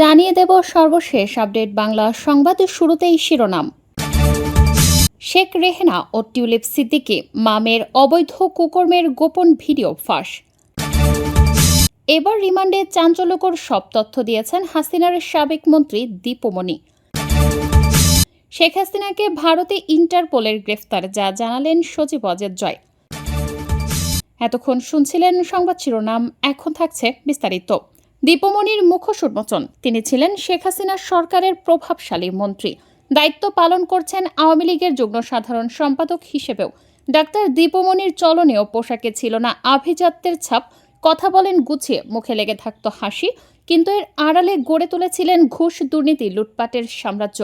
জানিয়ে দেব সর্বশেষ আপডেট বাংলা সংবাদের শুরুতেই শিরোনাম। শেখ রেহেনা ও টিউলিপ সিদ্দিকি মামের অবৈধ কুকর্মের গোপন ভিডিও ফাঁস। এবার রিমান্ডে চাঞ্চল্যকর সব তথ্য দিয়েছেন হাসিনার সাবেক মন্ত্রী দীপমণি শেখ হাসিনাকে ভারতে ইন্টারপোলের গ্রেফতার, যা জানালেন সজীব অজের জয়। এতক্ষণ শুনছিলেন সংবাদ শিরোনাম, এখন থাকছে বিস্তারিত। দীপমণির মুখোশ উন্মোচন। তিনি ছিলেন শেখ হাসিনার সরকারের প্রভাবশালী মন্ত্রী। দায়িত্ব পালন করছেন আওয়ামী লীগের যুগ্ম সাধারণ সম্পাদক হিসেবেও। ডাক্তার দীপমণির চলনে ও পোশাকে ছিল না আভিজাত্যের ছাপ। কথা বলেন গুছিয়ে, মুখে লেগে থাকত হাসি, কিন্তু এর আড়ালে গড়ে তুলেছিলেন ঘুষ দুর্নীতি লুটপাটের সাম্রাজ্য।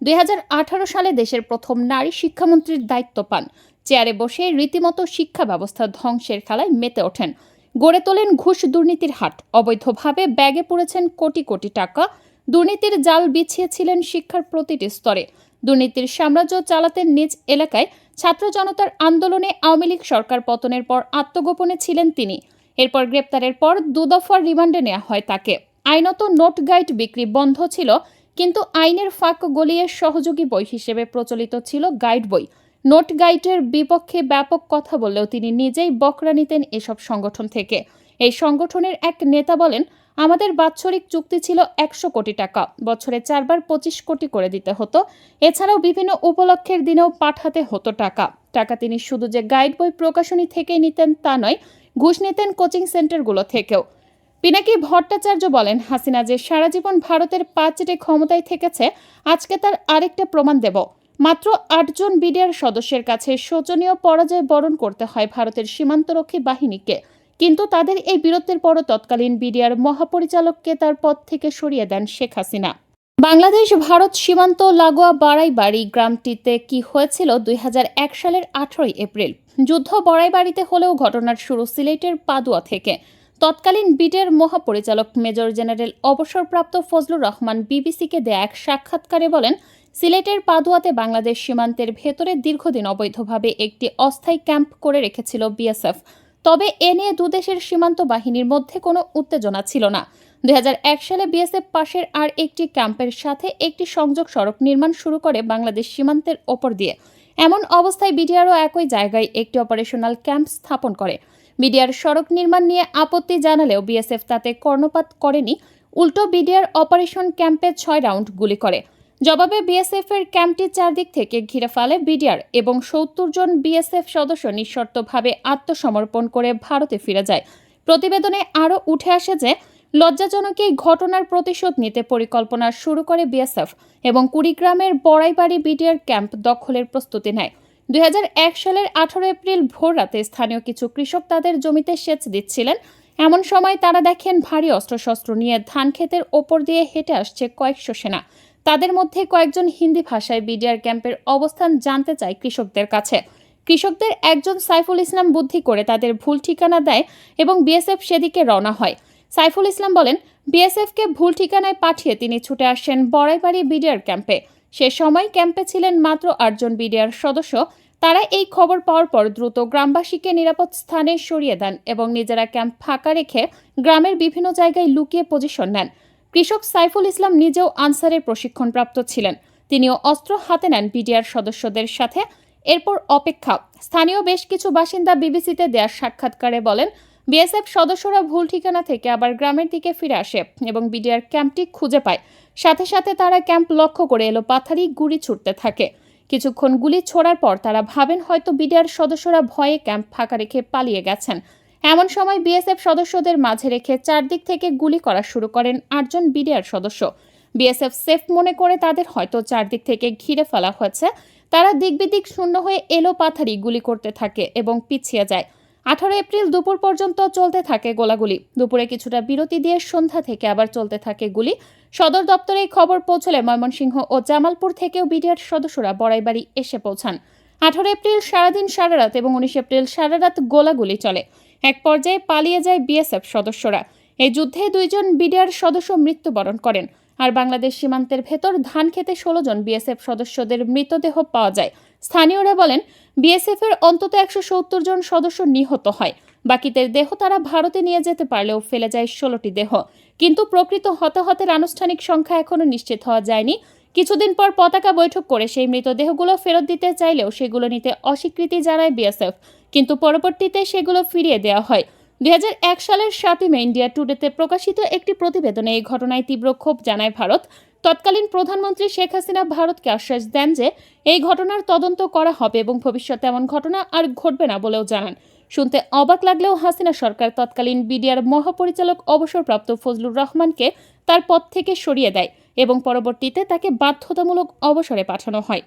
দুই হাজার আঠারো সালে দেশের প্রথম নারী শিক্ষামন্ত্রীর দায়িত্ব পান। চেয়ারে বসে রীতিমতো শিক্ষা ব্যবস্থা ধ্বংসের খেলায় মেতে ওঠেন। গড়ে তোলেন ঘুষ দুর্নীতির হাট। অবৈধভাবে ব্যাগে পড়েছেন কোটি কোটি টাকা। দুর্নীতির জাল বিছিয়েছিলেন শিক্ষার প্রতিটি স্তরে। দুর্নীতির সাম্রাজ্য চালাতেন নিজ এলাকায় ছাত্র জনতার আন্দোলনে আওয়ামী লীগ সরকার পতনের পর আত্মগোপনে ছিলেন তিনি। এরপর গ্রেপ্তারের পর দুদফার রিমান্ডে নেওয়া হয় তাকে। আইনত নোট গাইড বিক্রি বন্ধ ছিল, কিন্তু আইনের ফাঁক গলিয়ে সহযোগী বই হিসেবে প্রচলিত ছিল গাইড বই। নোট গাইডের বিপক্ষে ব্যাপক কথা বললেও তিনি নিজেই বকরা নিতেন এসব সংগঠন থেকে। এই সংগঠনের এক নেতা বলেন, আমাদের বাৎসরিক চুক্তি ছিল একশো কোটি টাকা। বছরে চারবার পঁচিশ কোটি করে দিতে হতো। এছাড়াও বিভিন্ন উপলক্ষের দিনেও পাঠাতে হতো টাকা। টাকা তিনি শুধু যে গাইড বই প্রকাশনী থেকেই নিতেন তা নয়, ঘুষ নিতেন কোচিং সেন্টারগুলো থেকেও। পিনাকি ভট্টাচার্য বলেন, হাসিনা যে সারা জীবন ভারতের পাঁচটে ক্ষমতায় থেকেছে, আজকে তার আরেকটা প্রমাণ দেব। মাত্র আটজন বিডিআর সদস্যের কাছে শোচনীয় পরাজয় বরণ করতে হয় ভারতের সীমান্তরক্ষী বাহিনীকে। কিন্তু তাদের এই বীরত্বের পরও তৎকালীন বিডিআর মহাপরিচালককে তার পদ থেকে সরিয়ে দেন শেখ হাসিনা। বাংলাদেশ, ভারত সীমান্ত লাগোয়া বাড়াইবাড়ি গ্রামটিতে কি হয়েছিল দুই হাজার এক সালের আঠারোই এপ্রিল? যুদ্ধ বড়াইবাড়িতে হলেও ঘটনার শুরু সিলেটের পাদুয়া থেকে। তৎকালীন বিটের মহাপরিচালক মেজর জেনারেল অবসরপ্রাপ্ত ফজলুর রহমান বিবিসিকে দেয়া এক সাক্ষাৎকারে বলেন সিলেটের পাদুয়াতে বাংলাদেশ সীমান্তের ভেতরে দীর্ঘদিন অবৈধভাবে একটি অস্থায়ী ক্যাম্প করে রেখেছিল বিএসএফ। তবে এ নিয়ে দুদেশের সীমান্ত বাহিনীর মধ্যে কোনো উত্তেজনা ছিল না। দু হাজার এক সালে বিএসএফ পাশের আর একটি ক্যাম্পের সাথে একটি সংযোগ সড়ক নির্মাণ শুরু করে বাংলাদেশ সীমান্তের ওপর দিয়ে। এমন অবস্থায় বিডিআরও একই জায়গায় একটি অপারেশনাল ক্যাম্প স্থাপন করে। বিডিআর সড়ক নির্মাণ নিয়ে আপত্তি জানালেও বিএসএফ তাতে কর্ণপাত করেনি। উল্টো বিডিআর অপারেশন ক্যাম্পে ছয় রাউন্ড গুলি করে। জবাবে বিএসএফ এর ক্যাম্পটির চারদিক থেকে ঘিরে ফেলে বিডিআর এবং সত্তর জন বিএসএফ সদস্য নিঃশর্তভাবে আত্মসমর্পণ করে ভারতে ফিরে যায়। প্রতিবেদনে আরও উঠে আসে যে, লজ্জাজনক এই ঘটনার প্রতিশোধ নিতে পরিকল্পনা শুরু করে বিএসএফ এবং কুড়িগ্রামের বড়াইবাড়ি বিডিআর ক্যাম্প দখলের প্রস্তুতি নেয়। দুই হাজার এক সালের আঠারো এপ্রিল ভোর রাতে স্থানীয় কিছু কৃষক তাদের জমিতে সেচ দিচ্ছিলেন। এমন সময় তারা দেখেন ভারী অস্ত্রশস্ত্র নিয়ে ধান ক্ষেতের ওপর দিয়ে হেঁটে আসছে কয়েকশো সেনা। তাদের মধ্যে কয়েকজন হিন্দি ভাষায় বিডিআর ক্যাম্পের অবস্থান জানতে চায় কৃষকদের কাছে। কৃষকদের একজন সাইফুল ইসলাম বুদ্ধি করে তাদের ভুল ঠিকানা দেয় এবং বিএসএফ সেদিকে রওনা হয়। সাইফুল ইসলাম বলেন, বিএসএফকে ভুল ঠিকানায় পাঠিয়ে তিনি ছুটে আসেন বড়াইবাড়ি বিডিআর ক্যাম্পে। সে সময় ক্যাম্পে ছিলেন মাত্র আটজন বিডিআর সদস্য। তারা এই খবর পাওয়ার পর দ্রুত গ্রামবাসীকে নিরাপদ স্থানে সরিয়ে দেন এবং নিজেরা ক্যাম্প ফাঁকা রেখে গ্রামের বিভিন্ন জায়গায় লুকিয়ে পজিশন নেন। কৃষক সাইফুল ইসলাম নিজেও আনসারের প্রশিক্ষণপ্রাপ্ত ছিলেন। তিনিও অস্ত্র হাতে নেন বিডিআর সদস্যদের সাথে। এরপর অপেক্ষা। স্থানীয় বেশ কিছু বাসিন্দা বিবিসিতে দেওয়ার সাক্ষাৎকারে বলেন, বিএসএফ সদস্যরা ভুল ঠিকানা থেকে আবার গ্রামের দিকে ফিরে আসে এবং বিডিআর ক্যাম্পটি খুঁজে পায়। সাথে সাথে তারা ক্যাম্প লক্ষ্য করে এলো পাথারি গুলি ছুটতে থাকে। কিছুক্ষণ গুলি ছোড়ার পর তারা ভাবেন হয়তো বিডিআর সদস্যরা ভয়ে ক্যাম্প ফাঁকা রেখে পালিয়ে গেছেন। এমন সময় বিএসএফ সদস্যদের মাঝে রেখে চারদিক থেকে গুলি করা শুরু করেন আটজন বিডিআর সদস্য। বিএসএফ সেফ মনে করে তাদের হয়তো চারদিক থেকে ঘিরে ফেলা হয়েছে। তারা দিকবিদিক শূন্য হয়ে এলো পাথারি গুলি করতে থাকে এবং পিছিয়ে যায়। আঠারো এপ্রিল দুপুর পর্যন্ত চলতে থাকে গোলাগুলি। দুপুরে কিছুটা বিরতি দিয়ে সন্ধ্যা থেকে আবার চলতে থাকে গুলি। সদর দপ্তরে খবর পৌঁছলে ময়মনসিংহ ও জামালপুর থেকেও বিডিআর সদস্যরা বড়াইবাড়ি এসে পৌঁছান। আঠারো এপ্রিল সারাদিন সারা রাত এবং উনিশ এপ্রিল সারা রাত গোলাগুলি চলে। এক পর্যায়ে পালিয়ে যায় বিএসএফ সদস্যরা। এই যুদ্ধে দুইজন বিডিআর সদস্য মৃত্যুবরণ করেন। আর বাংলাদেশ সীমান্তের ভেতর ধান খেতে ষোলো জন বিএসএফ সদস্যদের মৃতদেহ পাওয়া যায়। স্থানীয়রা বলেন বিএসএফ এর অন্তত একশো সত্তর জন সদস্য নিহত হয়। বাকিদের দেহ তারা ভারতে নিয়ে যেতে পারলেও ফেলে যায় ষোলোটি দেহ। কিন্তু প্রকৃত হতাহতের আনুষ্ঠানিক সংখ্যা এখনও নিশ্চিত হওয়া যায়নি। কিছুদিন পর পতাকা বৈঠক করে সেই মৃতদেহগুলো ফেরত দিতে চাইলেও সেগুলো নিতে অস্বীকৃতি জানায় বিএসএফ। কিন্তু পরবর্তীতে সেগুলো ফিরিয়ে দেওয়া হয়। দু হাজার এক সালের সাতই মে ইন্ডিয়া টুডেতে প্রকাশিত একটি প্রতিবেদনে এই ঘটনায় তীব্র ক্ষোভ জানায় ভারত। তৎকালীন প্রধানমন্ত্রী শেখ হাসিনা ভারতকে আশ্বাস দেন যে, এই ঘটনার তদন্ত করা হবে এবং ভবিষ্যতে এমন ঘটনা আর ঘটবে না বলেও জানান। শুনতে অবাক লাগলেও হাসিনা সরকার তৎকালীন বিডিআর মহাপরিচালক অবসরপ্রাপ্ত ফজলুর রহমানকে তার পদ থেকে সরিয়ে দেয়। এবং পরবর্তীতে তাকে বাধ্যতামূলক অবসরে পাঠানো হয়।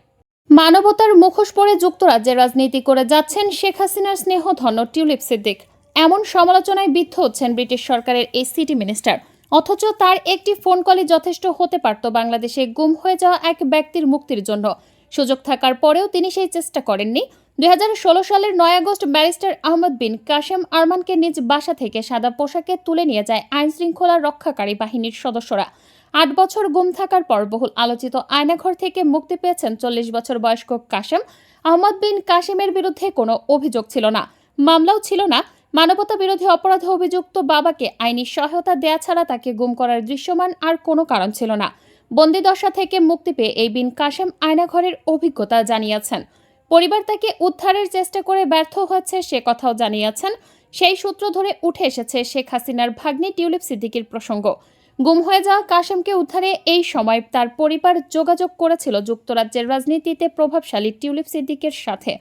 মানবতার মুখোশ পরে যুক্তরাজ্যে রাজনীতি করে যাচ্ছেন শেখ হাসিনার স্নেহধন্য টিউলিপ সিদ্দিক। এমন সমালোচনায় বিদ্ধ হচ্ছেন ব্রিটিশ সরকারের এই সিটি মিনিস্টার। অথচ তার একটি ফোন কলই যথেষ্ট হতে পারত বাংলাদেশে গুম হয়ে যাওয়া এক ব্যক্তির মুক্তির জন্য। সুযোগ থাকার পরেও তিনি সেই চেষ্টা করেননি। দুই হাজার ষোলো সালের নয় আগস্ট ব্যারিস্টার আহমদ বিন কাশেম আরমানকে নিজ বাসা থেকে সাদা পোশাকে তুলে নিয়ে যায় আইন শৃঙ্খলা রক্ষাকারী বাহিনীর সদস্যরা। আট বছর গুম থাকার পর বহুল আলোচিত আয়নাঘর থেকে মুক্তি পেয়েছেন চল্লিশ বছর বয়স্ক কাশেম। আহমদ বিন কাশেমের বিরুদ্ধে কোনো অভিযোগ ছিল না। মামলাও ছিল না। মানবতা বিরোধী অপরাধে অভিযুক্ত বাবাকে আইনি সহায়তা দেয়া ছাড়া তাকে গুম করার দৃশ্যমান আর কোনো কারণ ছিল না। বন্দিদশা থেকে মুক্তি পেয়ে এই বিন কাশেম আয়নাঘরের অভিজ্ঞতা জানিয়েছেন। পরিবার তাকে উদ্ধারের চেষ্টা করে ব্যর্থ হয়েছে সে কথাও জানিয়েছেন। সেই সূত্র ধরে উঠে এসেছে শেখ হাসিনার ভাগ্নি টিউলিপ সিদ্দিকির প্রসঙ্গ। গুম হয়ে যাওয়া কাশেমকে উদ্ধারে এই সময় তার পরিবার যোগাযোগ করেছিল যুক্তরাজ্যের রাজনীতিতে প্রভাবশালী টিউলিপ সিদ্দিকের সাথে।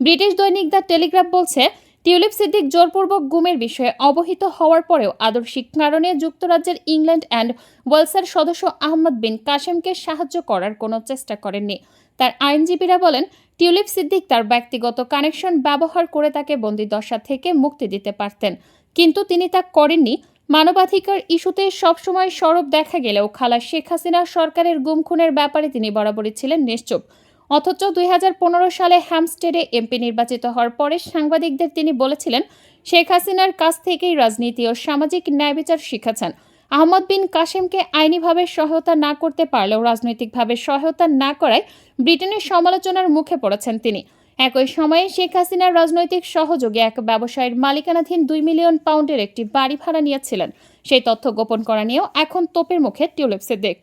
ব্রিটিশ দৈনিক দ্য টেলিগ্রাফ বলছে, টিউলিপ সিদ্দিক জোরপূর্বক গুমের বিষয়ে অবহিত হওয়ার পরেও আদর্শিক কারণে যুক্তরাজ্যের ইংল্যান্ড অ্যান্ড ওয়েলসের সদস্য আহমদ বিন কাশেমকে সাহায্য করার কোনো চেষ্টা করেননি। তার আইনজীবীরা বলেন, টিউলিপ সিদ্দিক তার ব্যক্তিগত কানেকশন ব্যবহার করে তাকে বন্দিদশা থেকে মুক্তি দিতে পারতেন, কিন্তু তিনি তা করেননি। মানবাধিকার ইস্যুতে সবসময় সরব দেখা গেলেও খালা শেখ হাসিনা সরকারের গুম খুনের ব্যাপারে তিনি বরাবরই ছিলেন নিশ্চুপ। অথচ দু হাজার পনেরো সালে হ্যামস্টেডে এমপি নির্বাচিত হওয়ার পরে সাংবাদিকদের তিনি বলেছিলেন, শেখ হাসিনার কাছ থেকেই রাজনীতি ও সামাজিক ন্যায় বিচার শিখেছেন আহমদ বিন কাশেমকে আইনিভাবে সহায়তা না করতে পারলেও রাজনৈতিকভাবে সহায়তা না করায় ব্রিটেনের সমালোচনার মুখে পড়েছেন তিনি। একই সময়ে শেখ হাসিনার রাজনৈতিক সহযোগী এক ব্যবসায়ীর মালিকানাধীন দুই মিলিয়ন পাউন্ডের একটি বাড়ি ভাড়া নিয়েছিলেন। সেই তথ্য গোপন করা নিয়েও এখন তোপের মুখে টিউলিপ সিদ্দিক।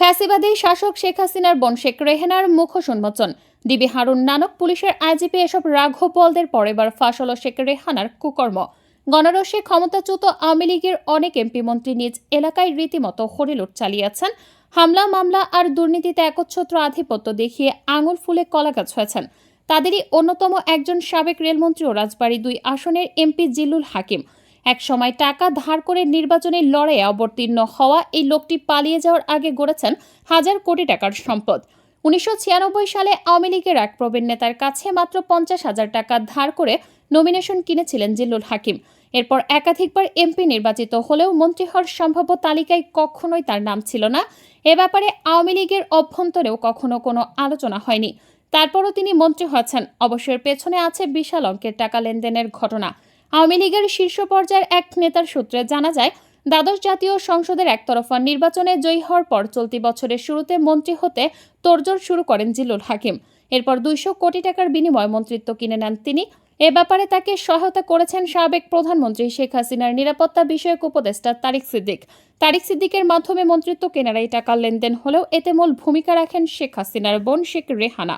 ফ্যাসিবাদী শাসক শেখ হাসিনার বোন শেখ রেহেনার মুখোশ উন্মোচন। ডিবি হারুন নানক পুলিশের আইজিপি এসব রাঘব বলদের পর এবার ফাঁস হল শেখ রেহানার কুকর্ম। গণরসে ক্ষমতাচ্যুত আওয়ামী লীগের অনেক এমপি মন্ত্রী নিজ এলাকায় রীতিমতো হরিলুট চালিয়েছেন। হামলা, মামলা আর দুর্নীতিতে একচ্ছত্র আধিপত্য দেখিয়ে আঙুল ফুলে কলাগাছ হয়েছেন। তাদেরই অন্যতম একজন সাবেক রেলমন্ত্রী ও রাজবাড়ী দুই আসনের এমপি জিল্লুল হাকিম। এক সময় টাকা ধার করে নির্বাচনের লড়াইয়ে অবতীর্ণ হওয়া এই লোকটি পালিয়ে যাওয়ার আগে গড়েছেন হাজার কোটি টাকার সম্পদ। উনিশশো ছিয়ানব্বই সালে আওয়ামী লীগের এক প্রবীণ নেতার কাছে মাত্র পঞ্চাশ হাজার টাকা ধার করে নমিনেশন কিনেছিলেন জিল্লুল হাকিম। এরপর একাধিকবার এমপি নির্বাচিত হলেও মন্ত্রী হওয়ার সম্ভাব্য তালিকায় কখনোই তার নাম ছিল না। এ ব্যাপারে আওয়ামী লীগের অভ্যন্তরেও কখনো কোনো আলোচনা হয়নি। তারপরও তিনি মন্ত্রী হয়েছেন। অবশ্যের পেছনে আছে বিশাল অঙ্কের টাকা লেনদেনের ঘটনা। আওয়ামী লীগের শীর্ষ পর্যায়ের এক নেতার সূত্রে জানা যায়, দ্বাদশ জাতীয় সংসদের একতরফা নির্বাচনে জয়ী হওয়ার পর চলতি বছরের শুরুতে মন্ত্রী হতে তোড়জোড় শুরু করেন জিল্লুল হাকিম। এরপর দুইশো কোটি টাকার বিনিময়ে মন্ত্রিত্ব কিনে নেন তিনি। এ ব্যাপারে তাকে সহায়তা করেছেন সাবেক প্রধানমন্ত্রী শেখ হাসিনার নিরাপত্তা বিষয়ক উপদেষ্টা তারিক সিদ্দিক। তারিক সিদ্দিকের মাধ্যমে মন্ত্রিত্ব কেনার এই টাকার লেনদেন হলেও এতে মূল ভূমিকা রাখেন শেখ হাসিনার বোন শেখ রেহানা।